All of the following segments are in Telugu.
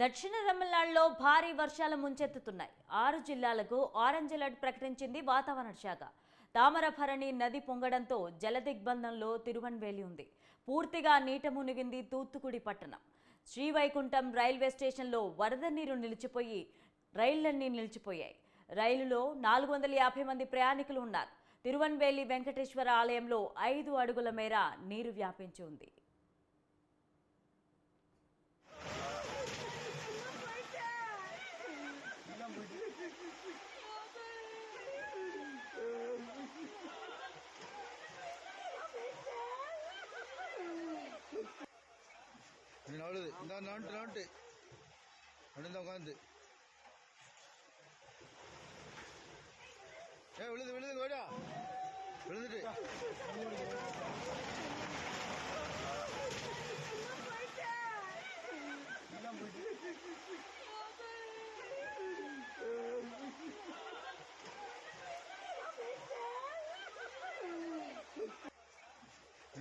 దక్షిణ తమిళనాడులో భారీ వర్షాలు ముంచెత్తుతున్నాయి. ఆరు జిల్లాలకు ఆరెంజ్ అలర్ట్ ప్రకటించింది వాతావరణ శాఖ. తామరభరణి నది పొంగడంతో జలదిగ్బంధంలో తిరువన్వేలి ఉంది. పూర్తిగా నీట మునిగింది తూత్తుకుడి పట్టణం. శ్రీవైకుంఠం రైల్వే స్టేషన్లో వరద నీరు నిలిచిపోయి రైళ్ళన్నీ నిలిచిపోయాయి. రైలులో నాలుగు వందల యాభై మంది ప్రయాణికులు ఉన్నారు. తిరువన్వేలి వెంకటేశ్వర ఆలయంలో ఐదు అడుగుల మేర నీరు వ్యాపించి ఉంది. அழுது இந்த நோண்டு நோண்டு நடுந்த உட்காந்து ஏ விழுது விழுது ஓடா விழுந்துட்டு.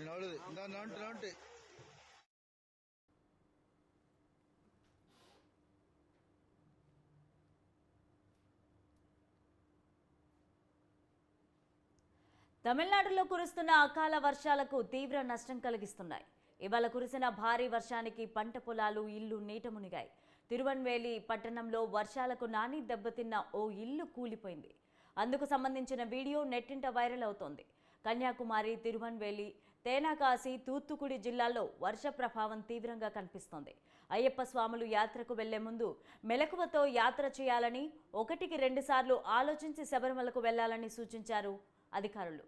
அழுது இந்த நோண்டு நோண்டு తమిళనాడులో కురుస్తున్న అకాల వర్షాలకు తీవ్ర నష్టం కలిగిస్తున్నాయి. ఇవాళ కురిసిన భారీ వర్షానికి పంట పొలాలు ఇల్లు నీట మునిగాయి. తిరువన్వేలి పట్టణంలో వర్షాలకు నాని దెబ్బతిన్న ఓ ఇల్లు కూలిపోయింది. అందుకు సంబంధించిన వీడియో నెట్టింట వైరల్ అవుతోంది. కన్యాకుమారి తిరువన్వేలి తేనాకాశి తూత్తుకుడి జిల్లాల్లో వర్ష ప్రభావం తీవ్రంగా కనిపిస్తోంది. అయ్యప్ప స్వాములు యాత్రకు వెళ్ళే ముందు మెలకువతో యాత్ర చేయాలని ఒకటికి రెండుసార్లు ఆలోచించి శబరిమలకు వెళ్ళాలని సూచించారు అధికారులు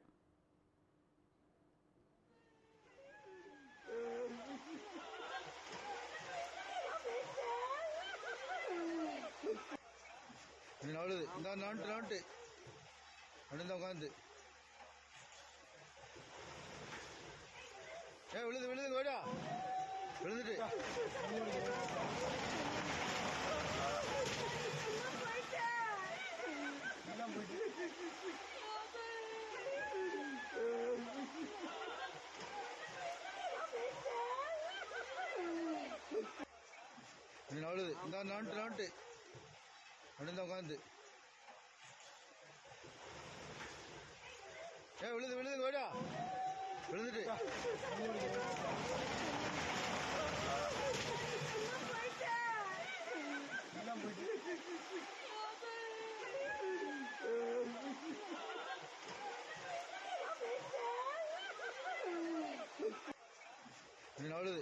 நீ அழுது இந்த நாட்டு நாட்டு அப்படின்னு உட்காந்து ஏ விழுது விழுது கோடா விழுந்துட்டு அழுது. இந்த நான்ட்டு நான்ட்டு அப்படின்னு உட்காந்து ஏ விழுது விழுது கோடா விழுந்துட்டு. அழுது